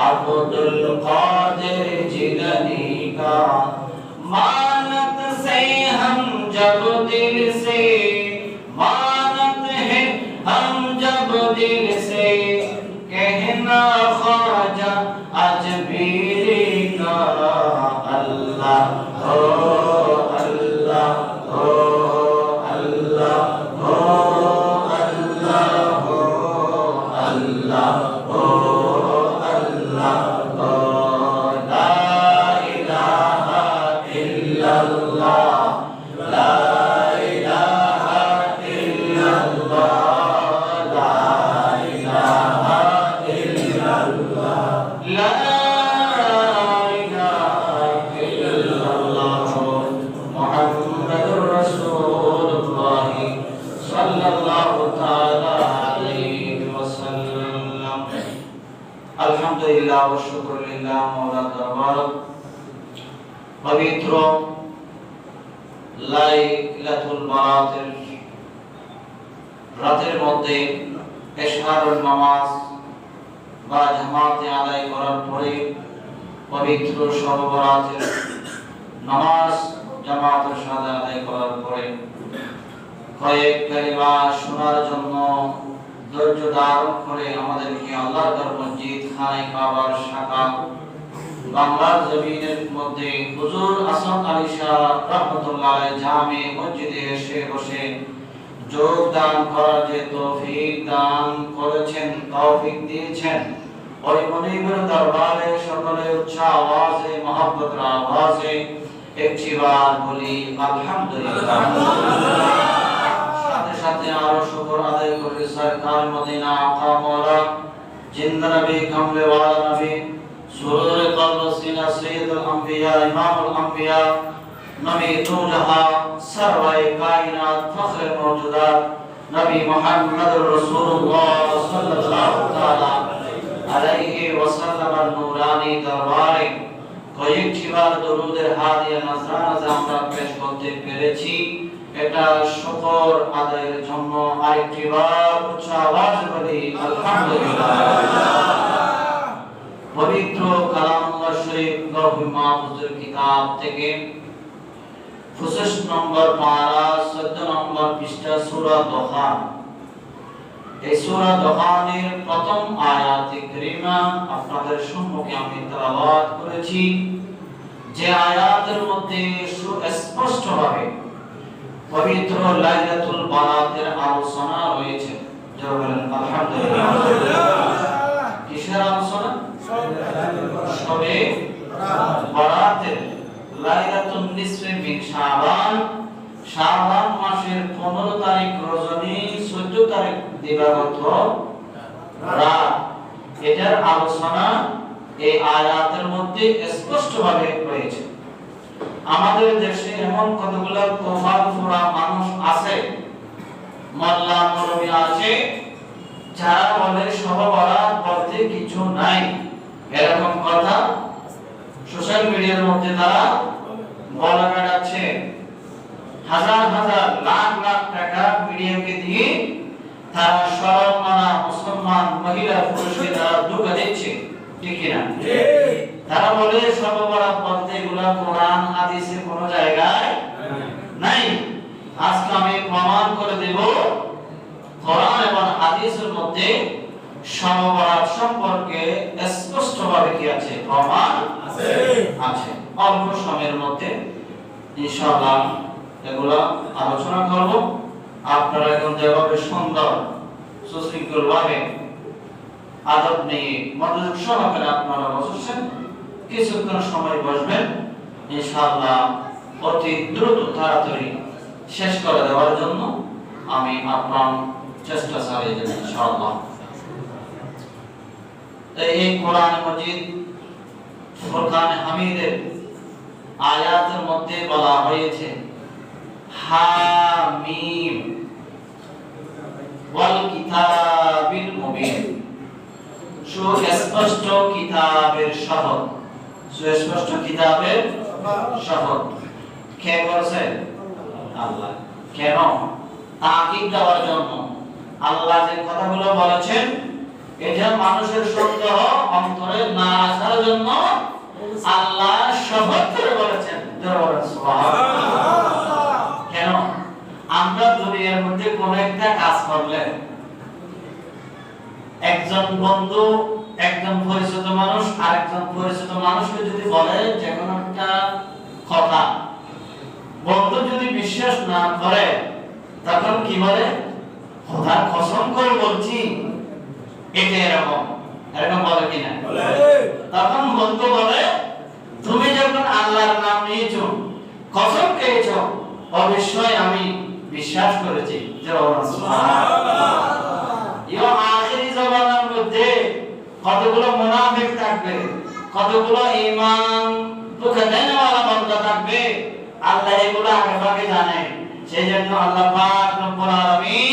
আব্দুল কাদের জিলানি का मानत से हम जब दिल से আলহামদুলিল্লাহ ও শুকরুলিল্লাহ মওলা দরবার। পবিত্র লাইলাতুল বারাতের রাতের মধ্যে এশহারুল নামাজ বা জামাতে আদায় করার পরে পবিত্র শব বরাতের নামাজ জামাতের সাথে আদায় করার পরে কয়েক কালিমা শোনার জন্য ধৈর্য ধারণ করে আমাদেরকে আল্লাহর মসজিদ খানে কাবার শাখা, বাংলার জমিনের মধ্যে হুজুর আসাদ আলী শাহ রহমতুল্লাহ জামে মসজিদে এসে বসে যোগদান করার যে তৌফিক দান করেছেন, তৌফিক দিয়েছেন ওই মনিবের দরবারে সকলে উচ্চ আওয়াজে, মহব্বতের আওয়াজে একটি বার বলি, আলহামদুলিল্লাহ। সাথে সাথে আরও শুকর আদায় করি সরকার মদিনা আকা মৌলা জিন্দ নবী কমলে ওয়ালা নবী সুরুর কলব সিনা সৈয়দুল আম্বিয়া ইমামুল আম্বিয়া নবী দুজাহা সরওয়ায়ে কায়নাত ফখরে মওজুদাত নবী মুহাম্মদুর রাসূলুল্লাহ সাল্লাল্লাহু তাআলা আলাইহি ওয়াসাল্লাম নূরানি দরবারে কয়েকটি বার দরুদের হাদিয়া নাজরানা আমরা পেশ করতে পেরেছি এটা শুকর আদায়ের জন্য আরেকটি বার উচ্চ আওয়াজ বলি, আলহামদুলিল্লাহ। পবিত্র কালামুল্লাহ শরীফ লৌহ মাহফুজের কিতাব থেকে পঁচিশ নম্বর পারা, চোদ্দ নম্বর পৃষ্ঠা সূরা দোহান। এই সূরা দোহানের প্রথম আয়াতে কারিমা আপনাদের সম্মুখে আমি তেলাওয়াত করেছি। যে আয়াতের মধ্যে সুস্পষ্টভাবে পবিত্র লাইলাতুল বারাতের আলোচনা রয়েছে। আলহামদুলিল্লাহ। কিসের আলোচনা? সবে বরাতের লাইলাতুন নিসফে মিন শাবান। শাবান মাসের 15 তারিখ রজনী 14 তারিখ দিবাগত রাত। এটার আলোচনা এই আয়াতের মধ্যে স্পষ্টভাবে রয়েছে আমাদের দেশে এমন কতগুলো কোফাল ফোড়া মানুষ আছে? মোল্লা মৌলবী আছে যারা বলে সহবরা বলতে কিছু নাই। এরকম কথা সোশ্যাল মিডিয়ার মধ্যে তারা বলা বেড়াচ্ছে। হাজার হাজার লাখ লাখ টাকা মিডিয়াকে দিয়ে তারা সরল মানা মুসলমান মহিলা পুরুষকে তারা ধোকা দিচ্ছে ঠিক কিনা? তারা বলে সর্ববরা বলতে এগুলা কোরআন হাদিসে কোনো জায়গায় নাই আজকে আমি প্রমাণ করে দেব কোরআন এবং হাদিসের মধ্যে সমবরাত সম্পর্কে স্পষ্টভাবে কি আছে? প্রমাণ আছে। আছে। অল্প সময়ের মধ্যে ইনশাআল্লাহ এগুলা আলোচনা করব। আপনারা এখন যেভাবে সুন্দর সুশৃঙ্খল ভাবে আদব নিয়ে মনোযোগ সহকারে আপনারা বসেছেন কিছুক্ষণ সময় বসবেন ইনশাআল্লাহ অতি দ্রুত তাড়াতাড়ি শেষ করে দেওয়ার জন্য আমি আপনার চেষ্টা চালিয়ে দেব ইনশাআল্লাহ। এই কোরআন মজিদ ফুরকান হামিদের আয়াতের মধ্যে বলা হয়েছে হামিম ওয়াল কিতাবিল মুবিন সুস্পষ্ট কিতাবের শপথ সুস্পষ্ট কিতাবের শপথ কে করছে আল্লাহ কেন তাকিদ দেওয়ার জন্য আল্লাহ যে কথাগুলো বলেছেন এটা মানুষের সন্দেহ অন্তরে না আসার জন্য আল্লাহ করে বলেছেন। কেন? আমরা দুনিয়ার মধ্যে কোন একটা কাজ করলে একজন বন্ধু, একজন পরিচিত মানুষ আর একজন পরিচিত মানুষকে যদি বলে যে কোনো একটা কথা, বন্ধু যদি বিশ্বাস না করে, তখন কি বলে? খোদার কসম করে বলছি এটা এরকম এরকম বলে কিনা? তখন বন্ধু বলে তুমি যখন আল্লাহর নাম নিয়েছো কসম খেয়েছো অবশ্যই আমি বিশ্বাস করেছি যে আখিরি জমানার মধ্যে কতগুলো মুনাফিক থাকবে কতগুলো ঈমান তোকে দেনেওয়ালা বান্দা থাকবে আল্লাহ এগুলো আগে ভাগে জানে। সেই জন্য আল্লাহ পাক রব্বুল আলামিন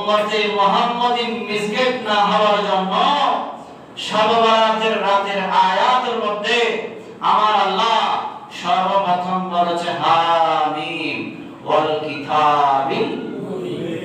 উম্মতে মুহাম্মাদি মিসগেট না হওয়ার জন্য সর্বরাতের রাতের আয়াতের মধ্যে আমার আল্লাহ সর্বপ্রথম বলেছে, হামিম ওয়াল কিতাবিল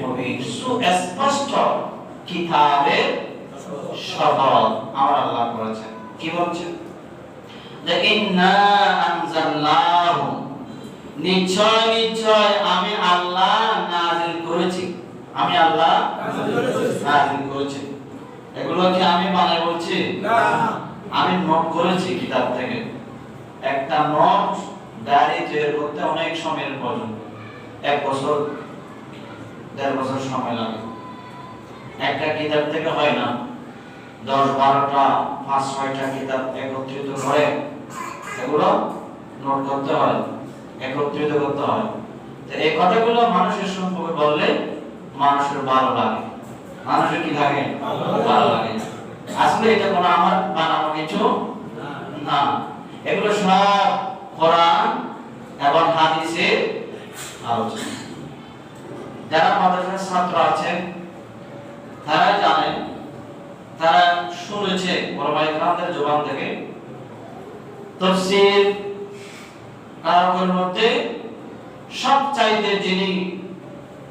মুবিন। সুস্পষ্ট কিতাবের শপথ আমার আল্লাহ করেছেন। কি বলছেন? যে ইন্না আনজালনাহু, নিশ্চয় নিশ্চয় আমি আল্লাহ আমি আল্লাহ নাজিল করেছি। এগুলো কি আমি বানাই বলছি? আমি নোট করেছি কিতাব থেকে। একটা নোট ডায়েরি তৈরি করতে অনেক সময়ের প্রয়োজন এক বছর দেড় বছর সময় লাগে। একটা কিতাব থেকে হয় না। দশ বারোটা পাঁচ ছয়টা কিতাব একত্রিত করে এগুলো নোট করতে হয় একত্রিত করতে হয়। তো এই কথাগুলো মানুষের সম্পর্কে বললে মানুষের ভালো লাগে। মানুষের কি লাগে? ভালো লাগে আসলে এটা কোনো আমার বানানো কিছু না। এগুলো সব কোরআন এবং হাদিসের আলোচনা। যারা মাদ্রাসার ছাত্র আছেন, তারা জানেন, তারা শুনেছে ওলামায়ে কেরামদের জবান থেকে, তাফসীর কারকের মধ্যে সবচাইতে যিনি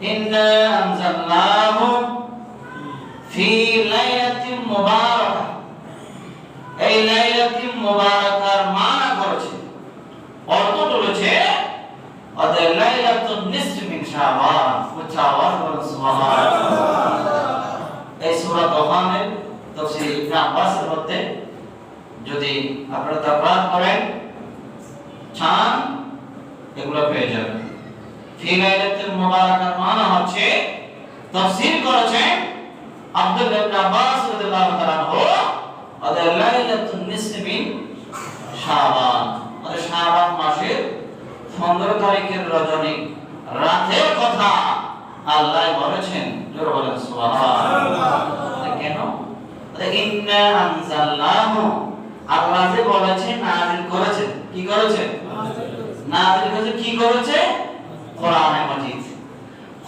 লাইলাতিন লাইলাতিন লাইলাতুন যদি আপনারা তাকরার করেন চান এগুলো পেয়ে যাবেন। ফি লাইলাতুল মুবারাকার মানে হচ্ছে তাফসীর করেছেন আব্দুল্লাহ ইবনে আব্বাস রাদিয়াল্লাহু তাআলা লাইলাতুন নিসফ মিন শাবান। মানে শাবান মাসের 15 তারিখের রজনী। রাতের কথা আল্লাহ বলেছেন জোরে বলেন সুবহানাল্লাহ। কেন? ইন্না আনজালনাহু। আল্লাহ যে বলেছে নাযিল করেছেন। কি করেছে নাযিল করেছে কি করেছে কোরআনে মাজিদ।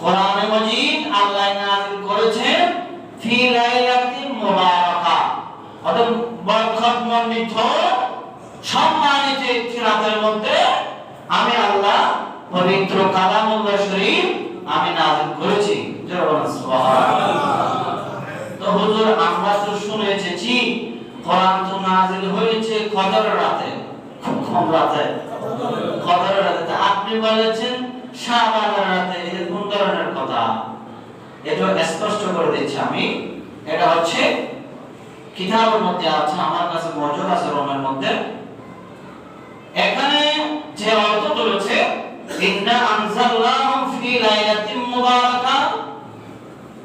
কোরআনে মাজিদ আল্লাহ নাযিল করেছেন, ফি লাইলাতিন মুবারাকা। অর্থাৎ বরকত মণ্ডিত সম্মানিত রাতের মধ্যে আমি আল্লাহ পবিত্র কালামুল্লাহ শরীফ আমি নাযিল করেছি। তো হুজুর, আমরা তো শুনে এসেছি, কোরআন তো নাযিল হয়েছে কদর রাতে, খুব কম রাতে। কদর রাতে, আপনি বলেছেন কোন ধরনের কথা, এটা স্পষ্ট করে দিচ্ছি আমি। এটা হচ্ছে কিতাবের মধ্যে আছে, আমার কাছে মজুদ আছে রোমের মধ্যে। এখানে যে অর্থ তুলেছে, ইন্না আনজালনাহু ফি লাইলাতিন মুবারাকা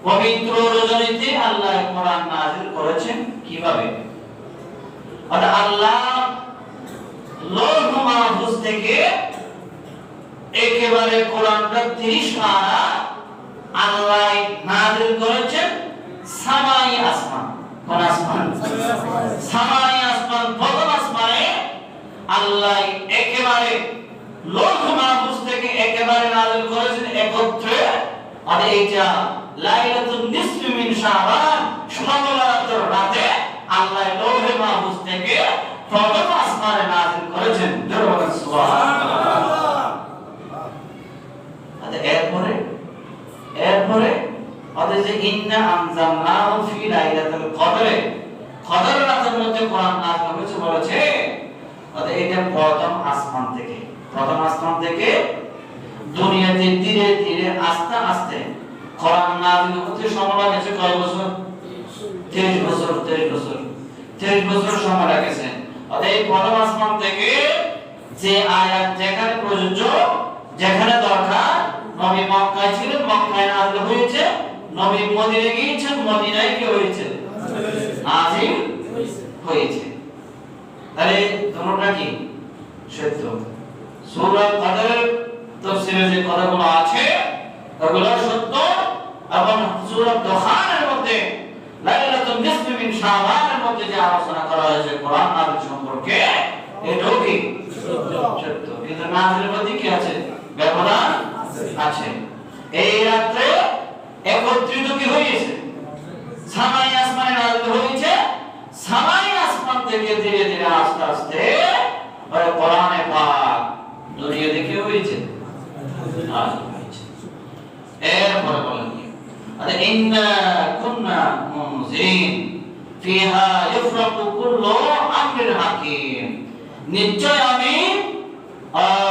পবিত্র রজনীতে আল্লাহ কোরআন নাযিল করেছেন। কীভাবে? অর্থাৎ আল্লাহ লৌহ মাহফুজ থেকে একেবারে কোরআনটা 30 পারা আল্লাহ নাযিল করেছেন সামাই আসমান। কোন আসমান? সামাই আসমান, প্রথম আসমানে আল্লাহ একেবারে লোক মাহফুজ থেকে একেবারে নাযিল করেছেন একত্রে। আর এইটা লাইলাতুন নিসফি মিন শাবান সমাগলাতের রাতে আল্লাহ লৌহে মাহফুজ থেকে প্রথম আসমানে নাযিল করেছেন জোরে বলেন সুবহানাল্লাহ আচ্ছা এরপরে এরপরে ওদের যে ইন্না দুনিয়াতে ধীরে ধীরে আস্তে আস্তে কোরআন নাযিল হতে সময় লাগেছে কয় বছর? 23 বছর 23 বছর। 23 বছর সময় লাগেছে। এই প্রথম আসমান থেকে যে আয়াত যেখানে প্রযোজ্য, যেখানে দরকার, নবী মক্কায় ছিলেন, মক্কায় নাযিল হয়েছে। নবী মদিনায় গিয়েছেন, মদিনায় কি হয়েছে? নাযিল হয়েছে। তাহলে তোমরা কি? সত্য। সূরা কদরের তাফসীরে যে কথাগুলো আছে, ওগুলো সত্য। এবং সূরা দখানের মধ্যে, লাইলাতুন নিসফি মিন শাবানের মধ্যে যে আলোচনা করা হয়েছে, কোরআন নাযিল সম্পর্কে, এটাও কি? সত্য। কিন্তু নাযিলের মধ্যে কি আছে? ব্যবধান আছে। এই রাত্রে একত্রিত কি হয়েছে? সামাই আসমানে হয়েছে সামাই আসমান থেকে ধীরে ধীরে আস্তে আস্তে ওই কোরআনে পাক হয়েছে। এরপরে বলেন আরে ইন্না কুন্না মুনজিরিন ফিহা ইফরাকু কুল্লু আমরিন হাকিম। নিশ্চয় আমি আহ,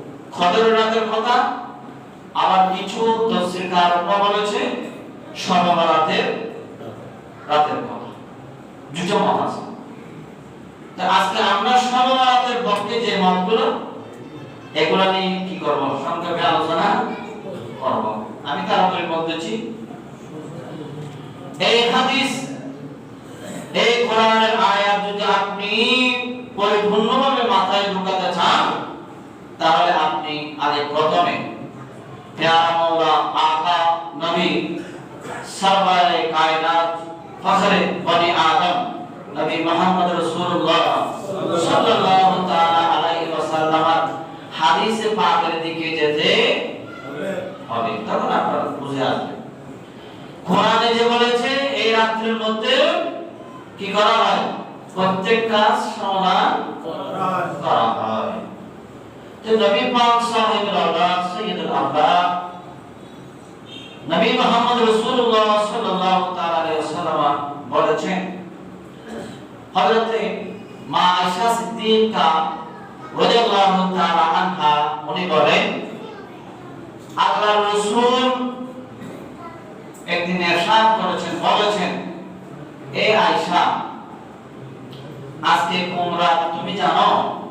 রাতের কথা, আবার কিছু তফসির কার বলেছে সর্বরাতের রাতের কথা। দুটো মত আছে। তো আজকে আমরা পক্ষে যে মতগুলো, এগুলো নিয়ে কি করব? সংক্ষেপে আলোচনা করব। আমি তাড়াতাড়ি বলতেছি এই হাদিস, এই কোরআনের আয়াত যদি আপনি পরিপূর্ণভাবে মাথায় ঢুকাতে চান তাহলে আপনি আগে প্রথমে প্যারা আকা নবী সরবারে কায়নাত বনি আদম নবী মুহাম্মদ রাসূলুল্লাহ সাল্লাল্লাহু তাআলা আলাইহি হাদিসে পাকের দিকে যেতে হবে। তখন আপনারা বুঝে আসবে কোরআনে যে বলেছে এই রাত্রির মধ্যে কি করা হয়? প্রত্যেক কাজ সমাধান করা হয়। তো নবী পাক সাহেবুল আল্লাহ সৈয়দুল আল্লাহ নবী মুহাম্মদ রাসূলুল্লাহ সাল্লাল্লাহু তাআলা আলাইহি ওয়াসাল্লাম বলেছেন, হযরতে মা আয়েশা সিদ্দিকা রাদিয়াল্লাহু তাআলা আনহা, উনি বলেন, আল্লাহর রাসূল একদিন এরশাদ করেছেন, বলেছেন, এ আয়েশা, আজকে কোন রাত তুমি জানো?